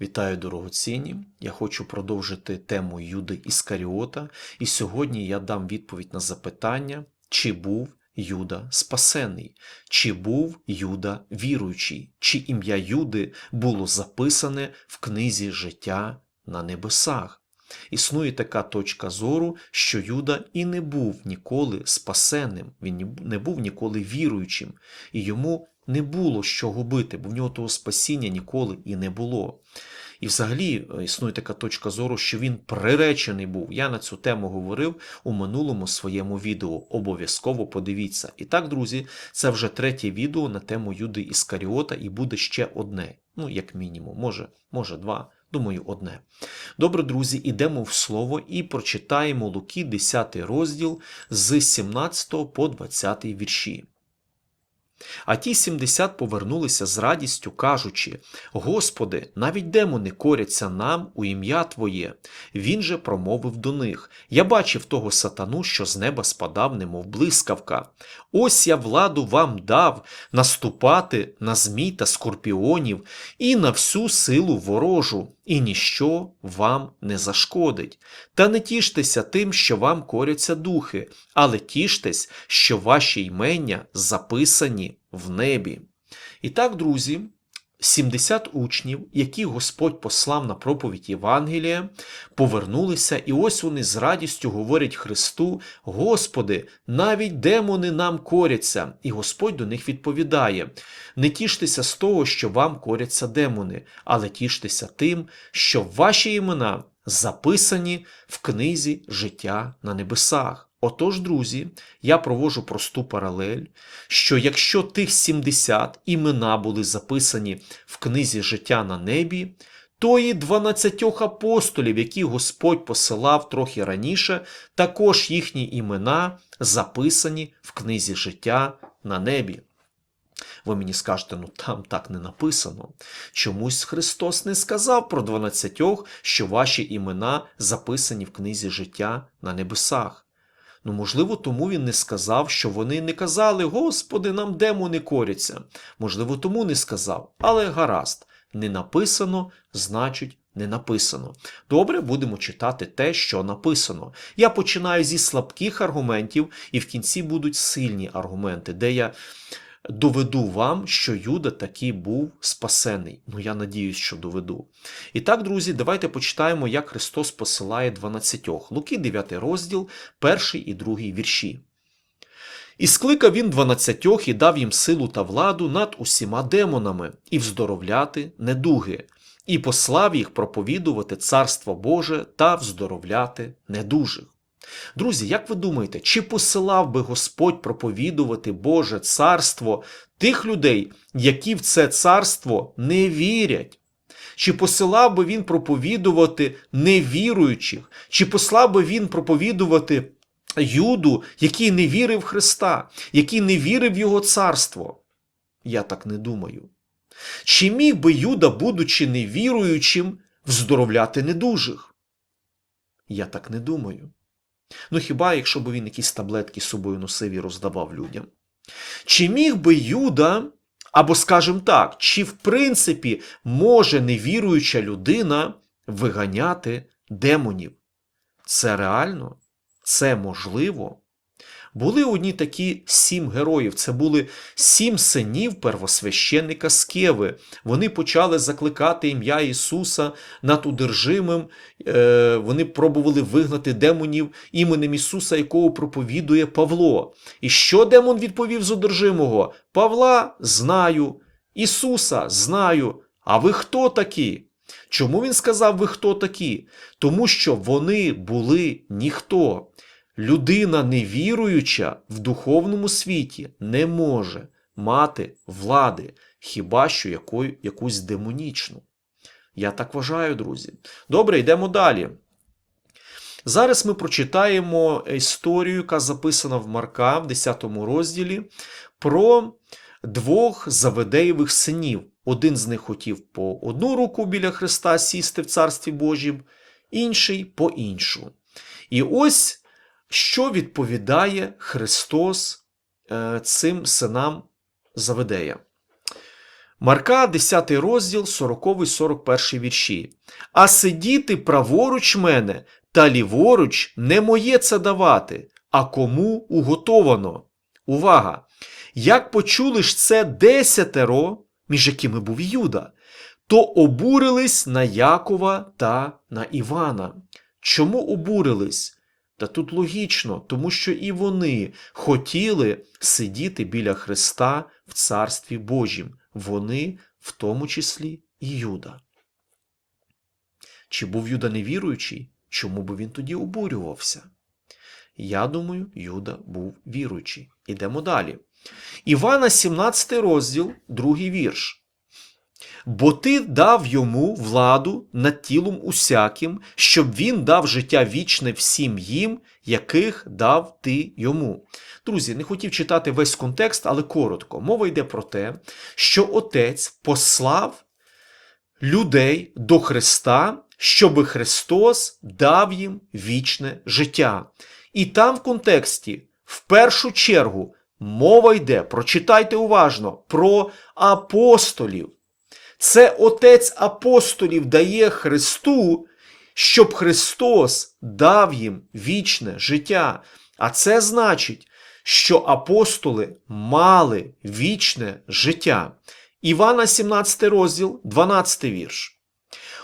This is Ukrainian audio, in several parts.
Вітаю дорогоцінні! Я хочу продовжити тему Юди Іскаріота, і сьогодні я дам відповідь на запитання, чи був Юда спасений, чи був Юда віруючий, чи ім'я Юди було записане в книзі життя на небесах. Існує така точка зору, що Юда і не був ніколи спасенним, він не був ніколи віруючим, і йому не було що губити, бо в нього того спасіння ніколи і не було. І взагалі е, існує така точка зору, що він приречений був. Я на цю тему говорив у минулому своєму відео. Обов'язково подивіться. І так, друзі, це вже третє відео на тему Юди Іскаріота, і буде ще одне. Ну, як мінімум, може, може два. Думаю, одне. Добре, друзі, ідемо в слово і прочитаємо Луки, 10 розділ з 17 по 20 вірші. А ті 70 повернулися з радістю, кажучи: Господи, навіть демони коряться нам у ім'я Твоє. Він же промовив до них: Я бачив того сатану, що з неба спадав, немов блискавка. Ось я владу вам дав наступати на змій та скорпіонів і на всю силу ворожу, і ніщо вам не зашкодить. Та не тіштеся тим, що вам коряться духи, але тіштесь, що ваші ймення записані в небі. І так, друзі, 70 учнів, які Господь послав на проповідь Євангелія, повернулися, і ось вони з радістю говорять Христу: Господи, навіть демони нам коряться. І Господь до них відповідає: Не тіштеся з того, що вам коряться демони, але тіштеся тим, що ваші імена записані в книзі життя на небесах. Отож, друзі, я провожу просту паралель, що якщо тих 70 імена були записані в книзі життя на небі, то і 12 апостолів, які Господь посилав трохи раніше, також їхні імена записані в книзі життя на небі. Ви мені скажете, ну там так не написано. Чомусь Христос не сказав про 12, що ваші імена записані в книзі життя на небесах. Ну, можливо, тому він не сказав, що вони не казали, Господи, нам демони коряться. Можливо, тому не сказав. Але гаразд, не написано, значить, не написано. Добре, будемо читати те, що написано. Я починаю зі слабких аргументів, і в кінці будуть сильні аргументи, де я доведу вам, що Юда таки був спасений. Ну, я надіюсь, що доведу. І так, друзі, давайте почитаємо, як Христос посилає 12. Луки, 9 розділ, перший і другий вірші. І скликав він дванадцятьох і дав їм силу та владу над усіма демонами, і вздоровляти недуги, і послав їх проповідувати Царство Боже та вздоровляти недужих. Друзі, як ви думаєте, чи посилав би Господь проповідувати Боже царство тих людей, які в це царство не вірять? Чи посилав би він проповідувати невіруючих? Чи послав би він проповідувати Юду, який не вірив в Христа, який не вірив в Його царство? Я так не думаю. Чи міг би Юда, будучи невіруючим, вздоровляти недужих? Я так не думаю. Ну хіба якщо б він якісь таблетки з собою носив і роздавав людям? Чи міг би Юда, або скажімо так, чи в принципі може невіруюча людина виганяти демонів? Це реально? Це можливо? Були одні такі сім героїв. Це були сім синів первосвященника Скеви. Вони почали закликати ім'я Ісуса над удержимим. Е, Вони пробували вигнати демонів іменем Ісуса, якого проповідує Павло. І що демон відповів з одержимого? Павла знаю, Ісуса знаю. А ви хто такі? Чому він сказав, ви хто такі? Тому що вони були ніхто. Людина невіруюча в духовному світі не може мати влади, хіба що якою, якусь демонічну. Я так вважаю, друзі. Добре, йдемо далі. Зараз ми прочитаємо історію, яка записана в Марка в 10 розділі, про двох Заведеєвих синів. Один з них хотів по одну руку біля Христа сісти в Царстві Божім, інший по іншу. І ось що відповідає Христос е, цим синам Заведея. Марка, 10 розділ, 40-41 вірші. А сидіти праворуч мене та ліворуч не моє це давати, а кому уготовано. Увага! Як почули ж це десятеро, між якими був Юда, то обурились на Якова та на Івана. Чому обурились? Та тут логічно, тому що і вони хотіли сидіти біля Христа в Царстві Божім. Вони, в тому числі, і Юда. Чи був Юда невіруючий? Чому би він тоді обурювався? Я думаю, Юда був віруючий. Ідемо далі. Івана, 17 розділ, другий вірш. Бо ти дав йому владу над тілом усяким, щоб він дав життя вічне всім їм, яких дав ти йому. Друзі, не хотів читати весь контекст, але коротко. Мова йде про те, що Отець послав людей до Христа, щоби Христос дав їм вічне життя. І там в контексті, в першу чергу, мова йде, прочитайте уважно, про апостолів. Це Отець апостолів дає Христу, щоб Христос дав їм вічне життя. А це значить, що апостоли мали вічне життя. Івана, 17 розділ, 12 вірш.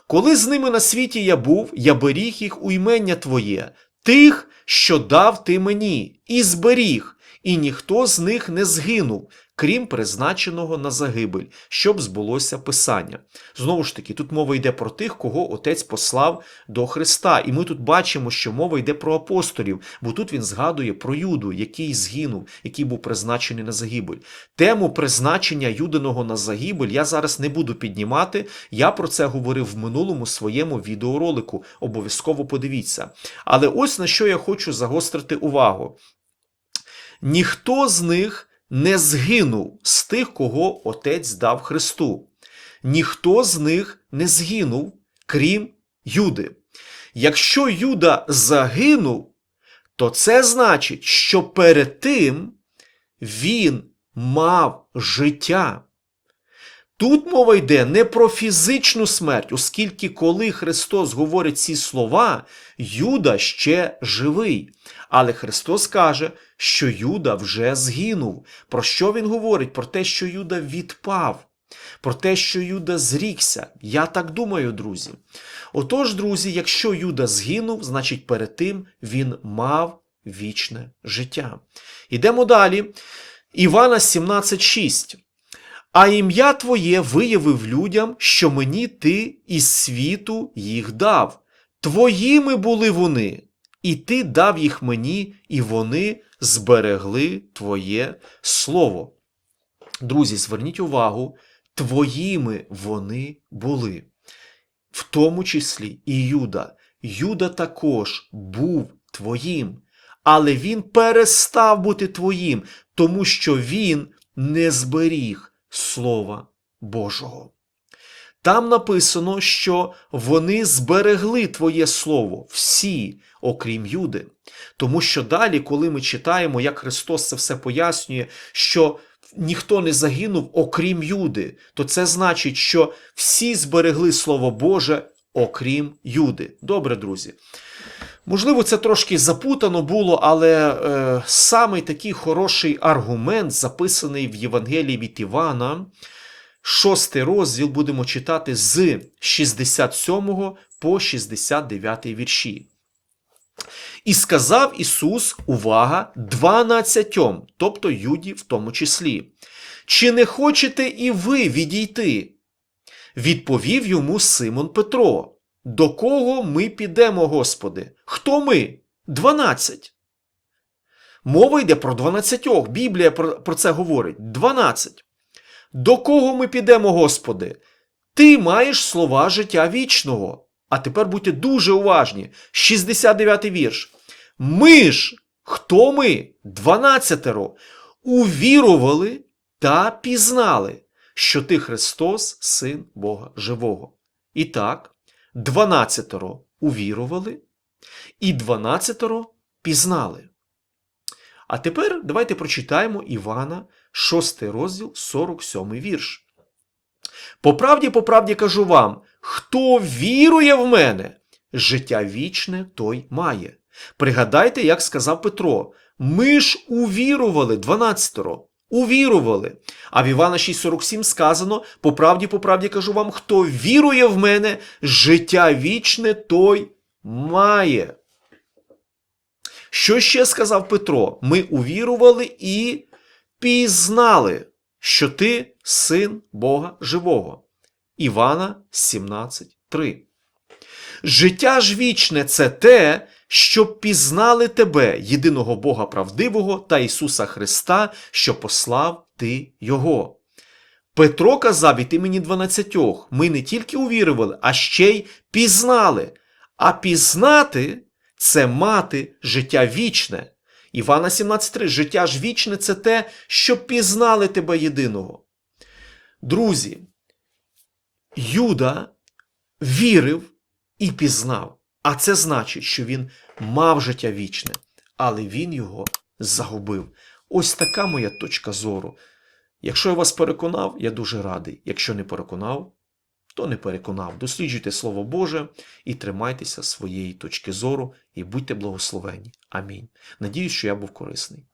Коли з ними на світі я був, я беріг їх у імення Твоє, тих, що дав ти мені, і зберіг, і ніхто з них не згинув, крім призначеного на загибель, щоб збулося Писання. Знову ж таки, тут мова йде про тих, кого Отець послав до Христа. І ми тут бачимо, що мова йде про апостолів, бо тут він згадує про Юду, який згинув, який був призначений на загибель. Тему призначення Юдиного на загибель я зараз не буду піднімати. Я про це говорив в минулому своєму відеоролику. Обов'язково подивіться. Але ось на що я хочу загострити увагу. Ніхто з них не згинув з тих, кого Отець дав Христу. Ніхто з них не згинув, крім Юди. Якщо Юда загинув, то це значить, що перед тим він мав життя. Тут мова йде не про фізичну смерть, оскільки коли Христос говорить ці слова, Юда ще живий. Але Христос каже, що Юда вже згинув. Про що він говорить? Про те, що Юда відпав, про те, що Юда зрікся. Я так думаю, друзі. Отож, друзі, якщо Юда згинув, значить перед тим він мав вічне життя. Ідемо далі. Івана 17,6. А ім'я Твоє виявив людям, що мені ти із світу їх дав. Твоїми були вони, і ти дав їх мені, і вони зберегли Твоє Слово. Друзі, зверніть увагу, твоїми вони були, в тому числі і Юда. Юда також був твоїм, але він перестав бути твоїм, тому що він не зберіг Слова Божого. Там написано, що вони зберегли Твоє Слово, всі, окрім Юди. Тому що далі, коли ми читаємо, як Христос це все пояснює, що ніхто не загинув, окрім Юди, то це значить, що всі зберегли Слово Боже, окрім Юди. Добре, друзі. Можливо, це трошки запутано було, але е, самий такий хороший аргумент, записаний в Євангелії від Івана, шостий розділ будемо читати з 67 по 69 вірші. І сказав Ісус, увага, дванадцятьом, тобто Юді в тому числі. Чи не хочете і ви відійти? Відповів йому Симон Петро. До кого ми підемо, Господи? Хто ми? Дванадцять. Мова йде про дванадцятьох. Біблія про, це говорить. Дванадцять. До кого ми підемо, Господи? Ти маєш слова життя вічного. А тепер будьте дуже уважні. 69-й вірш. Ми ж, хто ми? Дванадцятеро. Увірували та пізнали, що ти Христос, Син Бога Живого. І так, дванадцятеро увірували, і дванадцятеро пізнали. А тепер давайте прочитаємо Івана, 6 розділ, 47 вірш. По правді, по правді кажу вам, хто вірує в мене, життя вічне той має. Пригадайте, як сказав Петро, ми ж увірували, 12-ро, увірували. А в Івана 6,47 сказано, по правді, по правді кажу вам, хто вірує в мене, життя вічне той має. Що ще сказав Петро? Ми увірували і пізнали, що ти син Бога живого. Івана 17.3. Життя ж вічне це те, щоб пізнали тебе, єдиного Бога правдивого та Ісуса Христа, що послав ти Його. Петро казав від імені дванадцятьох, ми не тільки увірували, а ще й пізнали. А пізнати це мати життя вічне. Івана 17.3. Життя ж вічне це те, що пізнали тебе єдиного. Друзі, Юда вірив і пізнав. А це значить, що він мав життя вічне, але він його загубив. Ось така моя точка зору. Якщо я вас переконав, я дуже радий. Якщо не переконав, то не переконав. Досліджуйте Слово Боже і тримайтеся своєї точки зору, і будьте благословені. Амінь. Надіюсь, що я був корисний.